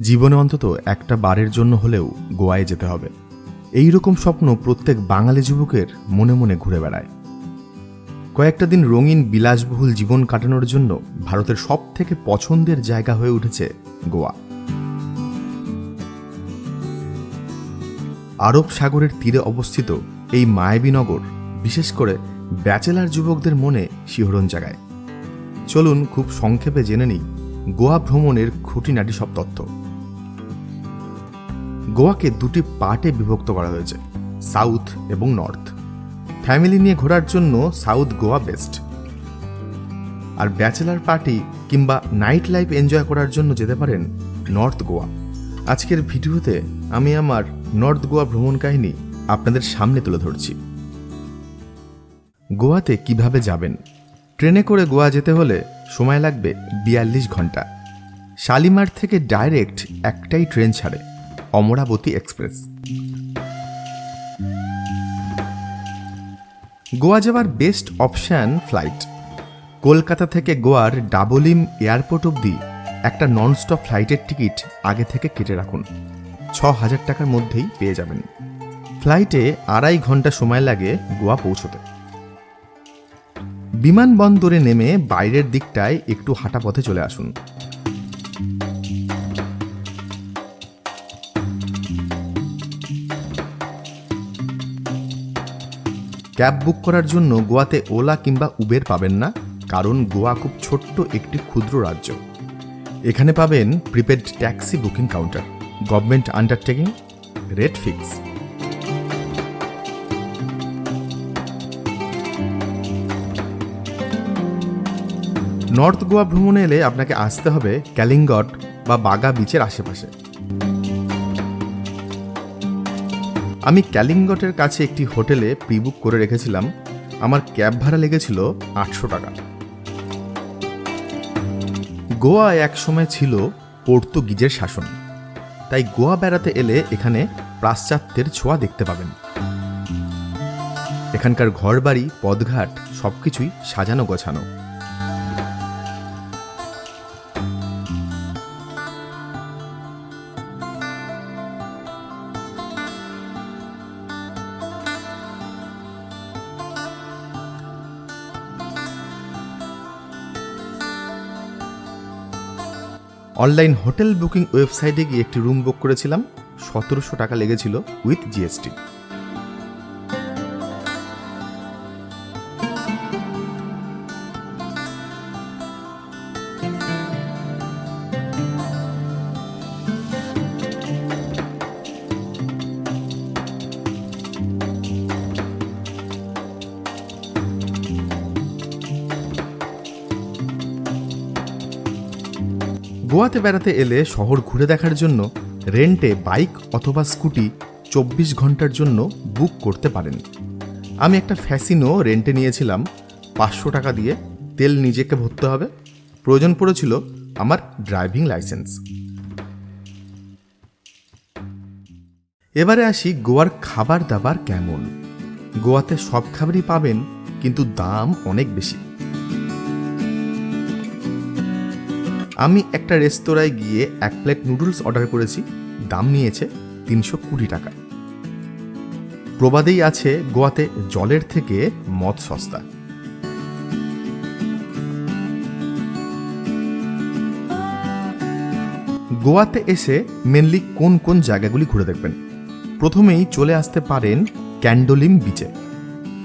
জীবনে অন্তত একটা বারের জন্য হলেও গোয়ায় যেতে হবে। এই রকম স্বপ্ন প্রত্যেক বাঙালি যুবকের মনে মনে ঘুরে বেড়ায়। কয়েকটা দিন রঙিন বিলাসবহুল জীবন কাটানোর জন্য ভারতের সব থেকে পছন্দের জায়গা হয়ে উঠেছে গোয়া। আরব সাগরের তীরে অবস্থিত এই মায়াবী নগর, বিশেষ করে ব্যাচেলার যুবকদের মনে শিহরণ জাগায়। চলুন খুব সংক্ষেপে জেনে নিই গোয়া ভ্রমণের খুঁটিনাটি সব তথ্য। গোয়াকে দুটি পার্টে বিভক্ত করা হয়েছে, সাউথ এবং নর্থ। ফ্যামিলি নিয়ে ঘোরার জন্য সাউথ গোয়া বেস্ট। আর ব্যাচেলার পার্টি কিংবা নাইট লাইফ এনজয় করার জন্য যেতে পারেন নর্থ গোয়া। আজকের ভিডিওতে আমি আমার নর্থ গোয়া ভ্রমণ কাহিনী আপনাদের সামনে তুলে ধরছি। গোয়াতে কীভাবে যাবেন? ট্রেনে করে গোয়া যেতে হলে সময় লাগবে বিয়াল্লিশ ঘণ্টা। শালিমার থেকে ডাইরেক্ট একটাই ট্রেন ছাড়ে। অমরাবতী এক্সপ্রেস। গোয়া যাওয়ার বেস্ট অপশান ফ্লাইট। কলকাতা থেকে গোয়ার ডাবলিম এয়ারপোর্ট অবধি একটা ননস্টপ ফ্লাইটের টিকিট আগে থেকে কেটে রাখুন। ছ হাজার টাকার মধ্যেই পেয়ে যাবেন। ফ্লাইটে আড়াই ঘণ্টা সময় লাগে গোয়া পৌঁছতে। বিমানবন্দরে নেমে বাইরের দিকটায় একটু হাঁটা পথে চলে আসুন। ক্যাব বুক করার জন্য গোয়াতে ওলা কিংবা উবের পাবেন না, কারণ গোয়া খুব ছোট্ট একটি ক্ষুদ্র রাজ্য। এখানে পাবেন prepaid taxi booking counter, government undertaking, rate fix. North Goa ভ্রমণে এলে আপনাকে আসতে হবে ক্যালিংগট বা বাগা বিচের আশেপাশে। আমি ক্যালিংগটের কাছে একটি হোটেলে প্রিবুক করে রেখেছিলাম। আমার ক্যাব ভাড়া লেগেছিল আটশো টাকা। গোয়া এক সময় ছিল পর্তুগিজের শাসন। তাই গোয়া বেড়াতে এলে এখানে পাশ্চাত্যের ছোঁয়া দেখতে পাবেন। এখানকার ঘরবাড়ি, পদঘাট সবকিছুই সাজানো গোছানো। অনলাইন হোটেল বুকিং ওয়েবসাইটে গিয়ে একটি রুম বুক করেছিলাম। সতেরোশো টাকা লেগেছিল উইথ জিএসটি। গোয়াতে বেড়াতে এলে শহর ঘুরে দেখার জন্য রেন্টে বাইক অথবা স্কুটি চব্বিশ ঘণ্টার জন্য বুক করতে পারেন। আমি একটা ফ্যাসিনো রেন্টে নিয়েছিলাম। পাঁচশো টাকা দিয়ে তেল নিজেকে ভরতে হবে। প্রয়োজন পড়েছিল আমার ড্রাইভিং লাইসেন্স। এবারে আসি গোয়ার খাবার দাবার কেমন। গোয়াতে সব খাবারই পাবেন, কিন্তু দাম অনেক বেশি। আমি একটা রেস্তোরাঁয় গিয়ে এক প্লেট নুডলস অর্ডার করেছি, দাম নিয়েছে তিনশো কুড়ি টাকা প্রবাদেই আছে গোয়াতে জলের থেকে মদ সস্তা। গোয়াতে এসে মেনলি কোন কোন জায়গাগুলি ঘুরে দেখবেন। প্রথমেই চলে আসতে পারেন ক্যান্ডোলিম বিচে।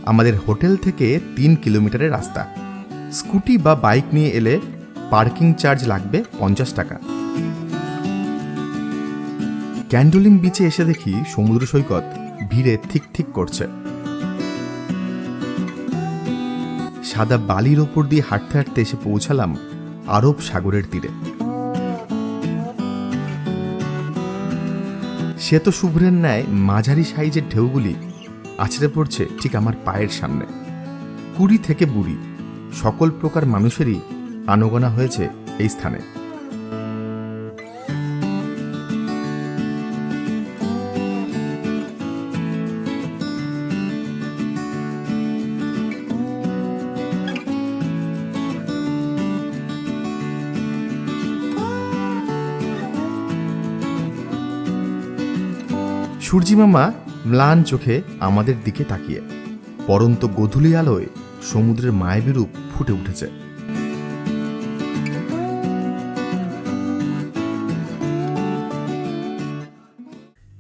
আমাদের হোটেল থেকে তিন কিলোমিটারের রাস্তা। স্কুটি বা বাইক নিয়ে এলে পার্কিং চার্জ লাগবে পঞ্চাশ টাকা। ক্যান্ডোলিম বিচে এসে দেখি সমুদ্র সৈকত ভিড়ে ঠিক ঠিক করছে। সাদা বালির ওপর দিয়ে হাঁটতে হাঁটতে এসে পৌঁছালাম আরব সাগরের তীরে। শ্বেত শুভ্রের ন্যায় মাঝারি সাইজের ঢেউগুলি আছড়ে পড়ছে ঠিক আমার পায়ের সামনে। কুড়ি থেকে বুড়ি, সকল প্রকার মানুষেরই আনগোনা হয়েছে এই স্থানে। সূর্যি মামা ম্লান চোখে আমাদের দিকে তাকিয়ে, পরন্ত গধূলি আলোয় সমুদ্রের মায়াবী রূপ ফুটে উঠেছে।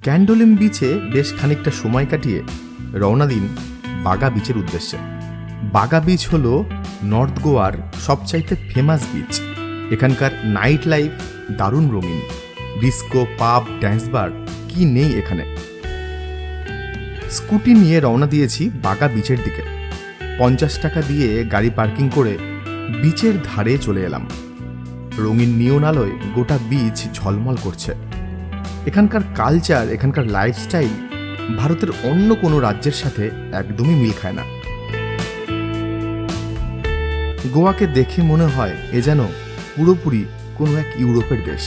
ক্যান্ডোলিম বিচে বেশ খানিকটা সময় কাটিয়ে রওনা দিন বাগা বিচের উদ্দেশ্যে। বাগা বিচ হল নর্থ গোয়ার সবচাইতে ফেমাস বিচ এখানকার নাইট লাইফ দারুণ রঙিন। ডিস্কো, পাব ড্যান্স বার কি নেই এখানে? স্কুটি নিয়ে রওনা দিয়েছি বাগা বিচের দিকে। পঞ্চাশ টাকা দিয়ে গাড়ি পার্কিং করে বিচের ধারে চলে এলাম। রঙিন নিয়ন আলোয় গোটা বিচ ঝলমল করছে। এখানকার কালচার এখানকার লাইফস্টাইল ভারতের অন্য কোনো রাজ্যের সাথে একদমই মিল খায় না। গোয়াকে দেখে মনে হয় এ যেন পুরোপুরি কোনো এক ইউরোপের দেশ।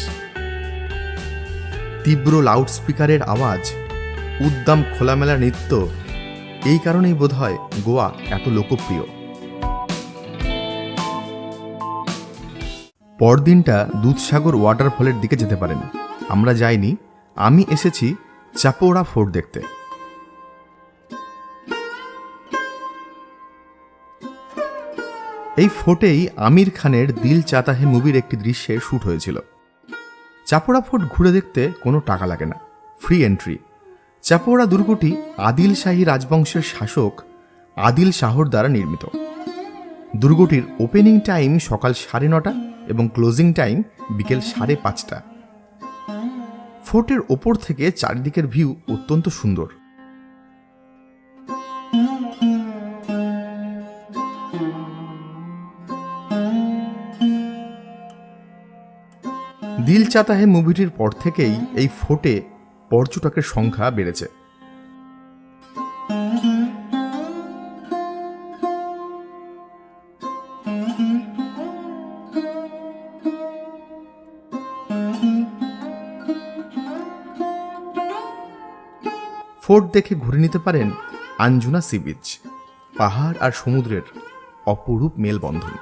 তীব্র লাউডস্পিকারের আওয়াজ, উদ্দাম খোলামেলা নৃত্য, এই কারণেই বোধহয় গোয়া এত লোকপ্রিয়। পরদিনটা দুধসাগর ওয়াটারফলের দিকে যেতে পারেন। আমরা যাইনি, আমি এসেছি চাপোড়া ফোর্ট দেখতে। এই ফোর্টেই আমির খানের দিল চাতা হে মুভির একটি দৃশ্যে শ্যুট হয়েছিল। চাপোড়া ফোর্ট ঘুরে দেখতে কোনো টাকা লাগে না ফ্রি এন্ট্রি চাপোড়া দুর্গটি আদিল শাহী রাজবংশের শাসক আদিল শাহর দ্বারা নির্মিত। দুর্গটির ওপেনিং টাইম সকাল সাড়ে নটা এবং ক্লোজিং টাইম বিকেল সাড়ে পাঁচটা। ফোর্টের ওপর থেকে চারিদিকের ভিউ অত্যন্ত সুন্দর। দিল চাতাহে মুভিটির পর থেকেই এই ফোর্টে পর্যটকের সংখ্যা বেড়েছে। ফোর্ট দেখে ঘুরে নিতে পারেন আঞ্জুনা সি বিচ, পাহাড় আর সমুদ্রের অপরূপ মেলবন্ধন।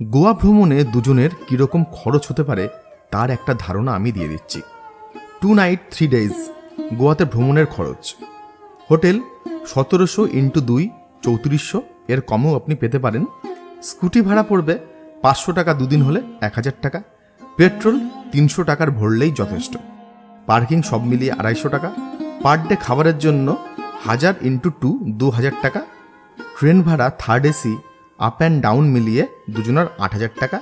গোয়া ভ্রমণে দুজনের কীরকম খরচ হতে পারে, তার একটা ধারণা আমি দিয়ে দিচ্ছি। টু নাইট, থ্রি ডেজ গোয়াতে ভ্রমণের খরচ। হোটেল সতেরোশো ইন্টু দুই, চৌত্রিশশো, এর কমও আপনি পেতে পারেন। স্কুটি ভাড়া পড়বে পাঁচশো টাকা দুদিন হলে এক হাজার টাকা। পেট্রোল তিনশো টাকার ভরলেই যথেষ্ট। পার্কিং সব মিলিয়ে আড়াইশো টাকা। পার ডে খাবারের জন্য হাজার ইন্টু টু দু হাজার টাকা। ট্রেন ভাড়া third AC up and down মিলিয়ে দুজনের আট হাজার টাকা।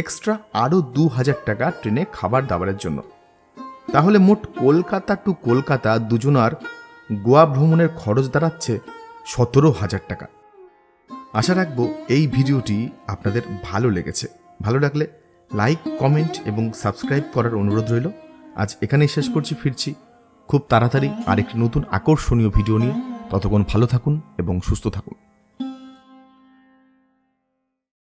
এক্সট্রা আরও দু হাজার টাকা ট্রেনে খাবার দাবারের জন্য। তাহলে মোট কলকাতা টু কলকাতা দুজনার গোয়া ভ্রমণের খরচ দাঁড়াচ্ছে সতেরো হাজার টাকা। আশা রাখব এই ভিডিওটি আপনাদের ভালো লেগেছে। ভালো লাগলে লাইক কমেন্ট এবং সাবস্ক্রাইব করার অনুরোধ রইল। আজ এখানেই শেষ করছি, ফিরছি। খুব তাড়াতাড়ি আরেকটি নতুন আকর্ষণীয় ভিডিও নিয়ে। ততক্ষণ ভালো থাকুন এবং সুস্থ থাকুন।